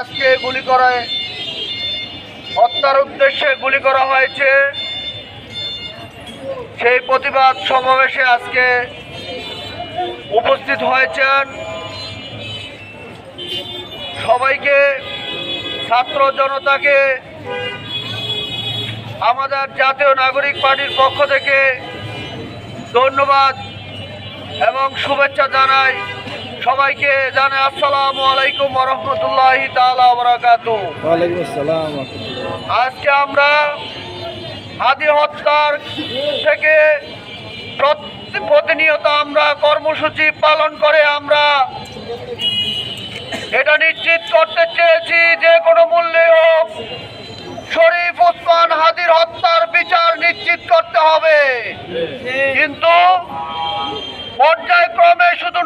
আজকে গুলি করে। হত্যার উদ্দেশ্যে গুলি করা হয়েছে। সেই প্রতিবাদ সমাবেশে আজকে উপস্থিত হয়েছেন। সবাইকে, ছাত্র জনতাকে, আমাদের জাতীয় নাগরিক পার্টির পক্ষ থেকে ধন্যবাদ এবং শুভেচ্ছা জানাই। সবাইকে জানে আসসালামু আলাইকুম রহমতুল্লাহ তালা বরাকাতু আজকে আমরা হাদি হত্যার থেকে প্রতিনিয়ত আমরা কর্মসূচি পালন করে আমরা এটা নিশ্চিত করতে চেয়েছি যে কোনো মূল্যে হোক শরীফ ওসমান হাদির হত্যার বিচার নিশ্চিত করতে হবে। কিন্তু পর্যায়ক্রমে শুধু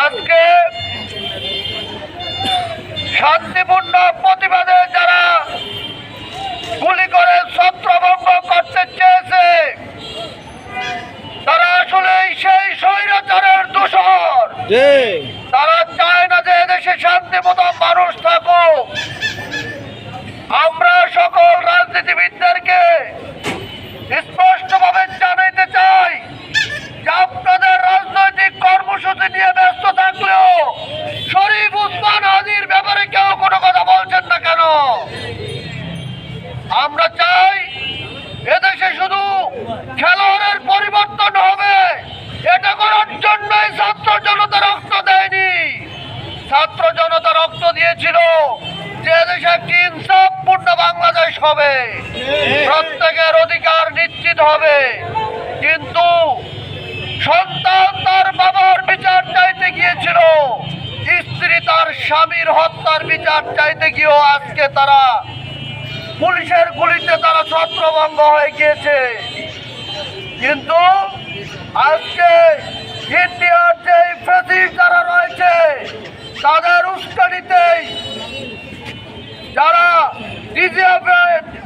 আজকে শান্তিপূর্ণ প্রতিবাদে যারা গুলি করে ছত্রভঙ্গ করতে চেয়েছে তারা আসলে সেই স্বৈরাচারের দূষণ তারা চায় না যে এদেশে শান্তি উসমান হাজির ব্যাপারে কেউ কোনো কথা বলছেন না কেন? আমরা চাই এদেশে শুধু খেলোয়াড়ের পরিবর্তন হবে। এটা করার জন্যই ছাত্র জনতা রক্ত দেয়নি। ছাত্র জনতা রক্ত দিয়েছিল যে দেশে একটি ইনসাফপূর্ণ বাংলাদেশ হবে। প্রত্যেকের অধিকার নিশ্চিত হবে কিন্তু সন্তান তার বাবার বিচার চাইতে গিয়েছিল স্ত্রী তার স্বামীর হত্যার বিচার চাইতে গিয়েও আজকে তারা পুলিশের গুলিতে তারা ছত্রভঙ্গ হয়ে গিয়েছে। কিন্তু আজকে ইন্ডিয়ার যে ফেসিস যারা রয়েছে, তাদের উস্কানিতেই যারা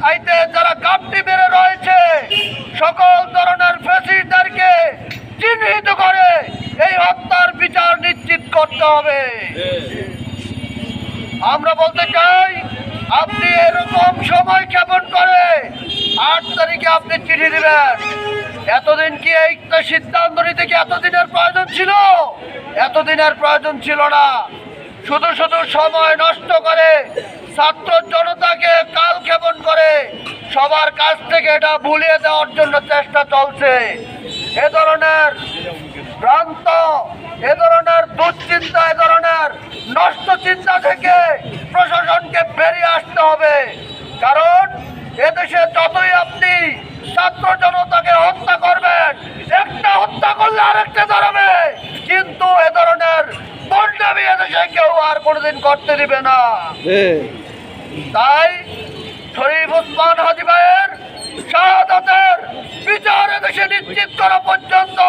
আইতে যারা গাপটি বেড়ে রয়েছে, সকল ধরনের ফেসিসদেরকে চিহ্নিত করে এই হত্যার বিচার নিশ্চিত করতে হবে। আমরা বলতে চাই, আপনি এরকম সময় কেমন করে আট তারিখে আপনি চিঠি দিবেন। এতদিন কি এই সিদ্ধান্ত নিতে কি এতদিনের প্রয়োজন ছিল? এতদিনের প্রয়োজন ছিল না। শুধু শুধু সময় নষ্ট করে ছাত্র জনতাকে কাল ক্ষেপণ করে সবার কাছ থেকে এটা ভুলিয়ে দেওয়ার জন্য চেষ্টা চলছে। এ ধরনের ভ্রান্ত এ ধরনের দুশ্চিন্তা এ ধরনের নষ্ট চিন্তা থেকে প্রশাসনকে বেরিয়ে আসতে হবে। কারণ এদেশে যতই আপনি ছাত্র জনতাকে হত্যা করবেন একটা হত্যা করলে আরেকটা দাঁড়াবে কিন্তু এ ধরনের বন্ডামি এদেশে কেউ আর কোনোদিন করতে দিবে না। তাই শরীফ উসমান হাজি ভাইয়ের শাহাদাতের বিচার এদেশে নিশ্চিত করা পর্যন্ত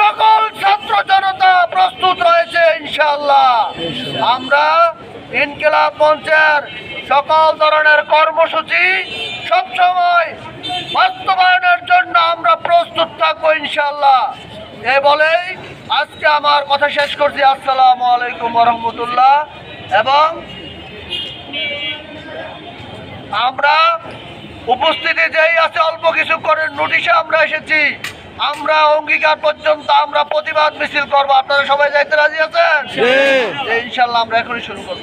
সকল ছাত্র জনতা প্রস্তুত রয়েছে ইনশাল্লাহ আমরা ইনকিলাব মঞ্চের সকল ধরনের কর্মসূচি সবসময় বাস্তবায়নের জন্য আমরা প্রস্তুত থাকব ইনশাল্লাহ এ বলেই আজকে আমার কথা শেষ করছি। আসসালামু আলাইকুম রহমতুল্লাহ এবং আমরা উপস্থিতি যেই আছে অল্প কিছু করে নোটিশে আমরা এসেছি। আমরা অঙ্গীকার পর্যন্ত আমরা প্রতিবাদ মিছিল করব। আপনারা সবাই যাইতে রাজি আছেন। ইনশাল্লাহ আমরা এখনই শুরু করব।